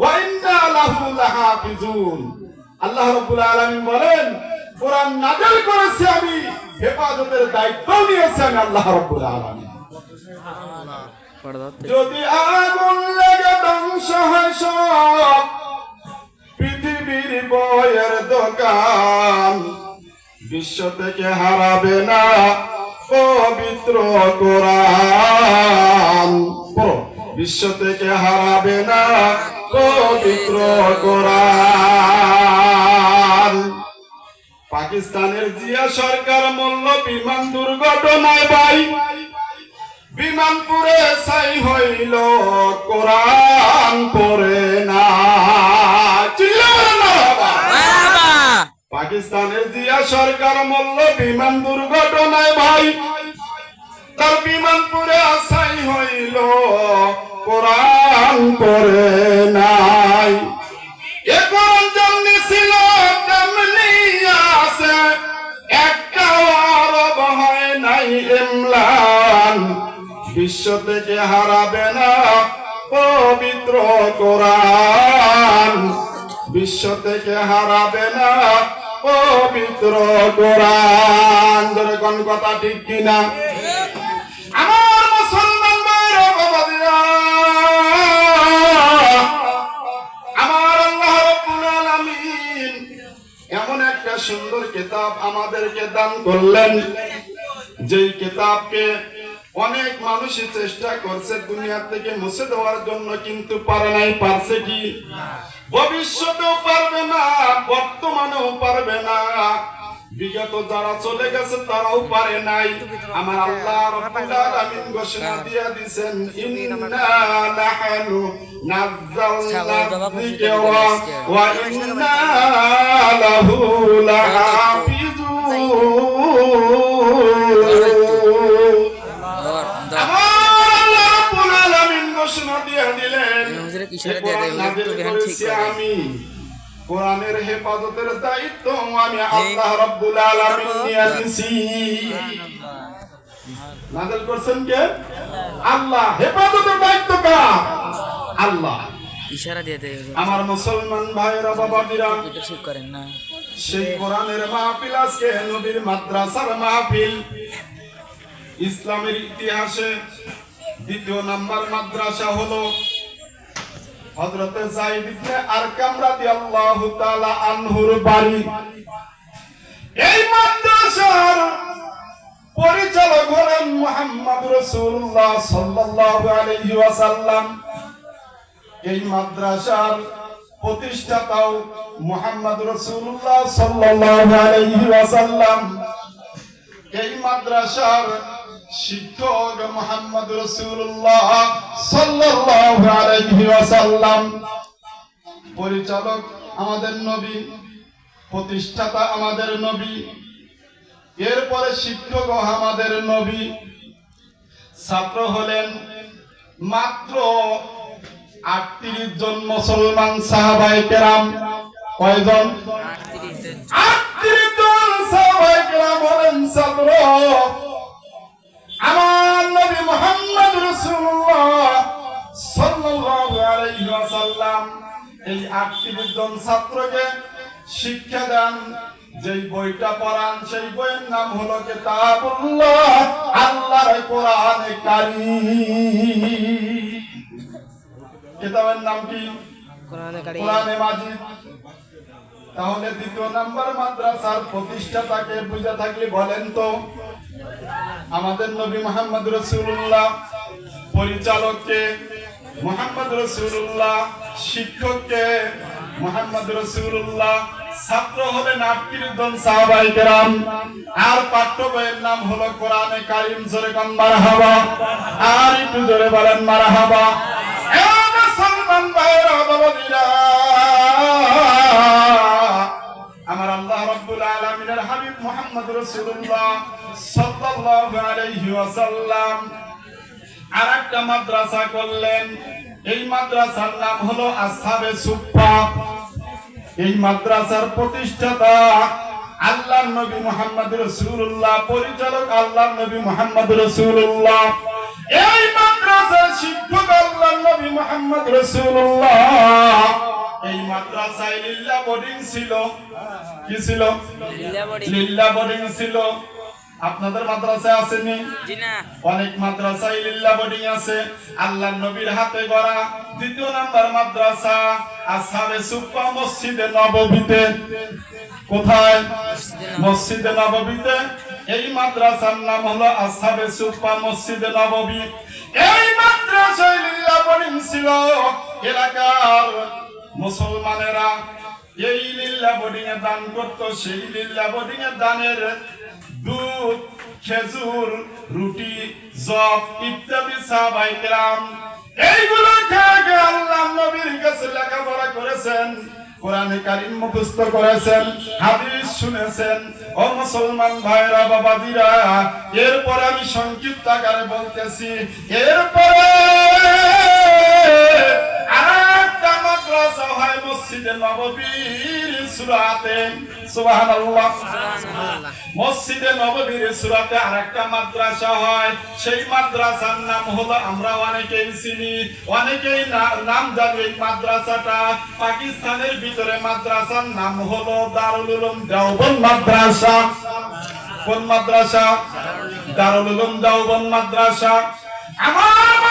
ওয়া ইন্না লাহু লাহাফিজুন। আল্লাহ রাব্বুল আলামিন বলেন, কোরআন নাযিল করেছি আমি, হেফাজতের দায়িত্ব নিয়েছি আমি আল্লাহ রাব্বুল আলামিন। যদি আগুন লেগে ধ্বংস হয় সব, পৃথিবীর বয়ের দোকান বিশ্ব থেকে হারাবে না পবিত্র কোরআন। বিশ্ব থেকে হারাবে না পবিত্র কোরআন। পাকিস্তানের জিয়া সরকার মূল্য বিমান দুর্ঘটনায় ভাই বিমানপুরে সাই হইল কোরআন পড়ে না। পাকিস্তানের জিয়া সরকার মল্ল বিমান দুর্ঘটনায় ভাই তার বিমানপুরে আসাই হইল, কোরআন পড়ে নাই। এ কোরআন যেমনি ছিল, তেমনি আছে। একটা আরব হয় নাই ইমলান। বিশ্ব থেকে হারাবে না পবিত্র কোরআন। বিশ্ব থেকে হারাবে না পবিত্র কোরআন। কোন কথা ঠিক কিনা? এমন একটা সুন্দর কিতাব আমাদেরকে দান করলেন যে কিতাবকে অনেক মানুষই চেষ্টা করছে দুনিয়া থেকে মুছে দেওয়ার জন্য কিন্তু পারে নাই পারছে কি? ভবিষ্যতেও পারবে না বর্তমানেও পারবে না। বিগত যারা চলে গেছে তারাও পারে নাই আমার আল্লাহ রাব্বুল আলামিন ঘোষণা দিয়া দিবেন ইন্না নাহনু নাযালনা যিকরা ওয়া ইন্না লাহু লাহাফিজুন দিয়া দিয়ে দেয়। আমি কোরআনের হেফাজতের দায়িত্ব আমি আল্লাহ রাব্বুল আলামিন নিয়ে নিছি নাযিল করছেন কে? আল্লাহ হেফাজতের দায়িত্ব কার? আল্লাহ। ইশারা দিয়ে দেয়। আমার মুসলমান ভাইরা বাবাদিরা এটা ঠিক করেন না। সেই কোরআনের মাহফিল আজকে নবীর মাদ্রাসার মাহফিল। ইসলামের ইতিহাসে দ্বিতীয় নাম্বার মাদ্রাসা হলো হযরতে যায়েদ ইবনে আরকাম রাদিয়াল্লাহু তাআলা আনহুর বাড়ি। এই মাদ্রাসার পরিচালক হলেন মুহাম্মদ রাসূলুল্লাহ সাল্লাল্লাহু আলাইহি ওয়াসাল্লাম। এই মাদ্রাসার প্রতিষ্ঠাতাও মুহাম্মদ রাসূলুল্লাহ সাল্লাল্লাহু আলাইহি ওয়াসাল্লাম। এই মাদ্রাসার শিক্ষক মুহাম্মদ রাসূলুল্লাহ সাল্লাল্লাহু আলাইহি ওয়াসাল্লাম। পরিচালক আমাদের নবী প্রতিষ্ঠাতা আমাদের নবী এরপরে শিক্ষক আমাদের নবী। ছাত্র হলেন মাত্র আটত্রিশ জন মুসলমান সাহাবাই কেরাম। কয়জন? আটত্রিশ জন। সাহাবাই কেরাম হলেন ছাত্র। আমার নবী মোহাম্মদ রাসূলুল্লাহ সাল্লাল্লাহু আলাইহি ওয়াসাল্লাম এই জন ছাত্রকে শিক্ষা দেন। যেই বইটা পড়ান সেই বইয়ের নাম হলো কিতাবুল্লাহ আল্লাহর কোরআনে কারীম। কিতাবের নাম কি? কোরআনে কারি কোরআনে মাজিদ। তাহলে দ্বিতীয় নাম্বার মাদ্রাসার প্রতিষ্ঠাতাকে বুঝে থাকলে বলেন তো। আমাদের নবী মোহাম্মদ রসুল্লাহ পরিচালককে মোহাম্মদ রসুল্লাহ শিক্ষককে মোহাম্মদ রসুল্লাহ ছাত্র হলেন আটত্রিশ জন সাহাবাই কেরাম আর পাঠ্য বইয়ের নাম হলো কোরআনে কারিম, জোরে কন মারহাবা। আর একটু জোরে বলেন মারাহাবা। আমার আল্লাহ আলামিনের হাবিব মুহাম্মদ রাসূলুল্লাহ সাল্লাল্লাহু আলাইহি ওয়াসাল্লাম আরেকটা মাদ্রাসা করলেন। এই মাদ্রাসার নাম হলো আসহাবে সুফা এই মাদ্রাসার প্রতিষ্ঠাতা আল্লাহ নবী মোহাম্মদ রসুল্লাহ পরিচালক আল্লাহ নবী মোহাম্মদ রসুল্লাহ এই মাদ্রাসার শিক্ষক আল্লাহ নবী মোহাম্মদ রাসূলুল্লাহ। এই মাদ্রাসায় লিল্লা বোর্ডিং ছিল। কি ছিল? লিল্লা বোর্ডিং। ছিল। আপনাদের মাদ্রাসায় আসেনি? অনেক মাদ্রাসায় লিল্লা বোর্ডিং আছে। আল্লাহ নবীর হাতে গড়া দ্বিতীয় নাম্বার মাদ্রাসা আসহাবে সুপ্পা মসজিদে নববীতে। কোথায়? মসজিদে নববীতে। এই মাদ্রাসার নাম হলো আসহাবে সুপ্পা মসজিদে নববী। এই মাদ্রাসায় লিল্লা বোর্ডিং ছিল। এলাকার মুসলমানেরা এই লিল্লা বোর্ডিং এ দান করতো, সেই লিল্লা বোর্ডিং এর দানের দুধ, খেজুর, রুটি, জব ইত্যাদি সাহাবাই কেরাম। এইগুলো খেয়ে আল্লাহ নবীর কাছে লেখাপড়া করেছেন, কোরআনে কারিম মুখস্থ করেছেন, হাদিস শুনেছেন। ও মুসলমান ভাইরা, বাবাদিরা, এরপরে আমি সংক্ষিপ্ত আকারে বলতেছি, এরপরে মাদ্রাসা হয় মসজিদে নববীর সুরাতে। সুবহানাল্লাহ। মসজিদে নববীর সুরাতে আরেকটা মাদ্রাসা হয়। সেই মাদ্রাসার নাম হলো আমরা অনেকেই চিনি। অনেকেই নাম জানি এই মাদ্রাসাটা। পাকিস্তানের ভিতরে মাদ্রাসার নাম হলো দারুল উলুম দেওবন্দ মাদ্রাসা। কোন মাদ্রাসা? দারুল উলুম দেওবন্দ মাদ্রাসা। আমার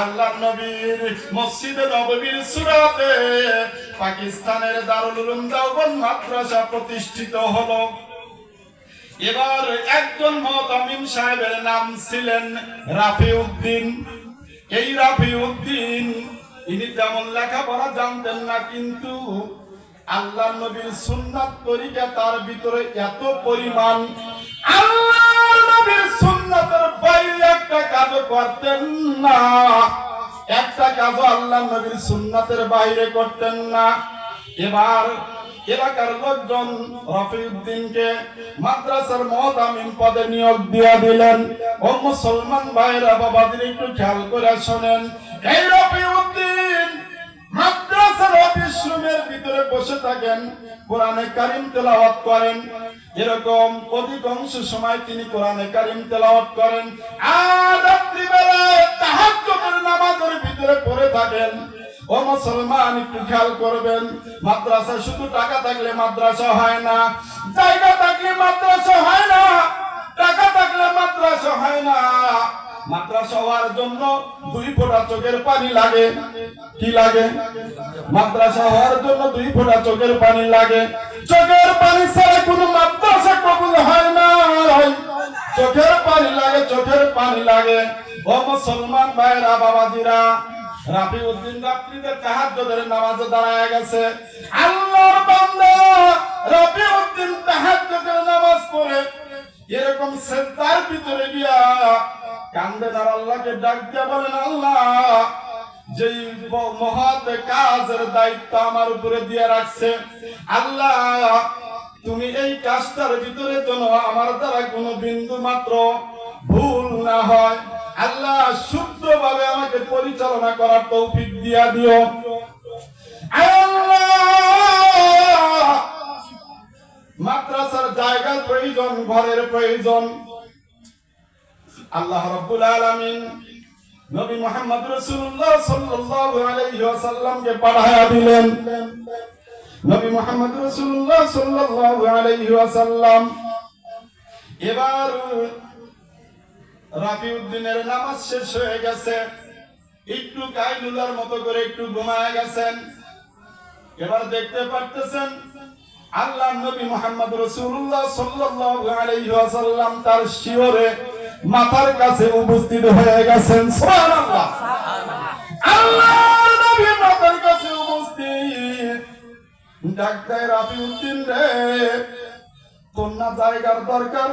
আল্লাহ নবীর মসজিদে নববীর সুরাতে পাকিস্তানের দারুল উলুম মাদ্রাসা প্রতিষ্ঠিত হলো। এবার একজন মহতামিম সাহেবের নাম ছিলেন রাফি উদ্দিন এই রাফি উদ্দিন ইনি তেমন লেখাপড়া জানতেন না কিন্তু আল্লাহ নবীর সুন্নাত তরিকা তার ভিতরে এত পরিমাণ। আল্লাহ নবীর সুন্নাতের বাইরে একটা কাজ করতেন না। একটা কাজও আল্লাহ নবীর সুন্নাতের বাইরে করতেন না। এবার এলাকার লোকজন রফিউদ্দিনকে মাদ্রাসার মহতামিম পদে নিয়োগ দিয়া দিলেন। ও মুসলমান ভাইরা বাবাদের একটু খেয়াল করে শোনেন। এই রফিউদ্দিন মাদ্রাসার অফিস রুমের ভিতরে বসে থাকেন, কোরআনে কারিম তেলাওয়াত করেন। এরকম অধিকাংশ সময় তিনি কোরআনে কারিম তেলাওয়াত করেন। আর রাত্রিবেলায় নামাজের ভিতরে পড়ে থাকেন। ও মুসলমান, একটু খেয়াল করবেন মাদ্রাসা শুধু টাকা থাকলে মাদ্রাসা হয় না, জায়গা থাকলে মাদ্রাসা হয় না, টাকা থাকলে মাদ্রাসা হয় না। মাদ্রাসা হওয়ার জন্য দুই ফোঁটা চোখের পানি লাগে। কি লাগে? মাদ্রাসা হওয়ার জন্য দুই ফোঁটা চোখের পানি লাগে। চোখের পানি ছাড়া কোনো মাদ্রাসা কবুল হয় না। চোখের পানি লাগে, চোখের পানি লাগে। ও মুসলমান ভাইরা বাবাজিরা রাফি উদ্দিন রাত্রিতে তাহাজ্জুদের নামাজে দাঁড়ায় গেছে। আল্লাহর বান্দা রাফি উদ্দিন তাহাজ্জুদের নামাজ পড়ে এরকম সেজদার ভিতরে গিয়া কান্দে আর আল্লাহকে ডাক দিয়া বলেন, আল্লাহ, যেই মহৎ কাজের দায়িত্ব আমার উপরে দিয়ে রাখছে। আল্লাহ, তুমি এই কাজটার ভিতরে যেন আমার দ্বারা কোনো বিন্দু মাত্র ভুল না হয়। আল্লাহ, শুদ্ধভাবে আমাকে পরিচালনা করার তৌফিক দিয়া দিও। আল্লাহ! মাদ্রাসার জায়গার প্রয়োজন, ঘরের প্রয়োজন। আল্লাহ রাব্বুল আলামিন নবী মুহাম্মদ রাসূলুল্লাহ সাল্লাল্লাহু আলাইহি ওয়াসাল্লামকে পাঠায়া দিলেন। নবী মুহাম্মদ রাসূলুল্লাহ সাল্লাল্লাহু আলাইহি ওয়াসাল্লাম এবার রাফিউদ্দিনের নামাজ শেষ হয়ে গেছে। একটু কাইলুলার মতো করে একটু ঘুমায় গেছেন। এবার দেখতে পারতেছেন আল্লাহ নবী মোহাম্মদ রসুল্লাহ সাল্লাল্লাহু আলাইহি ওয়াসাল্লাম তার শিওরে মাথার কাছে উপস্থিত হয়ে গেছেন, সুবহানাল্লাহ। নবী মাথার কাছে উপস্থিত। ডাক্তার রে তোর না জায়গার দরকার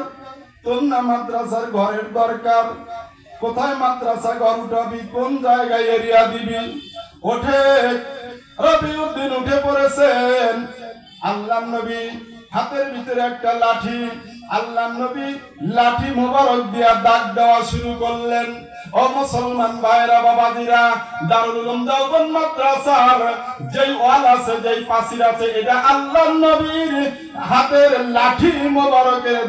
তোর না মাদ্রাসার ঘরের দরকার। কোথায় মাদ্রাসা ঘর উঠাবি, কোন জায়গায় এরিয়া দিবি? ওঠে রবিউদ্দিন উঠে পড়েছেন। আল্লাহ নবী হাতের ভিতরে একটা লাঠি আল্লাহ নবী লাঠি মোবারক দিয়া দাগ দেওয়া শুরু করলেন। ও মুসলমান ভাইরা বাবাদিরা দারুল উলুম মাদ্রাসার? যেই ওয়াল আছে, যেই পাসির আছে, এটা আল্লাহ নবীর হাতের লাঠি মোবারকের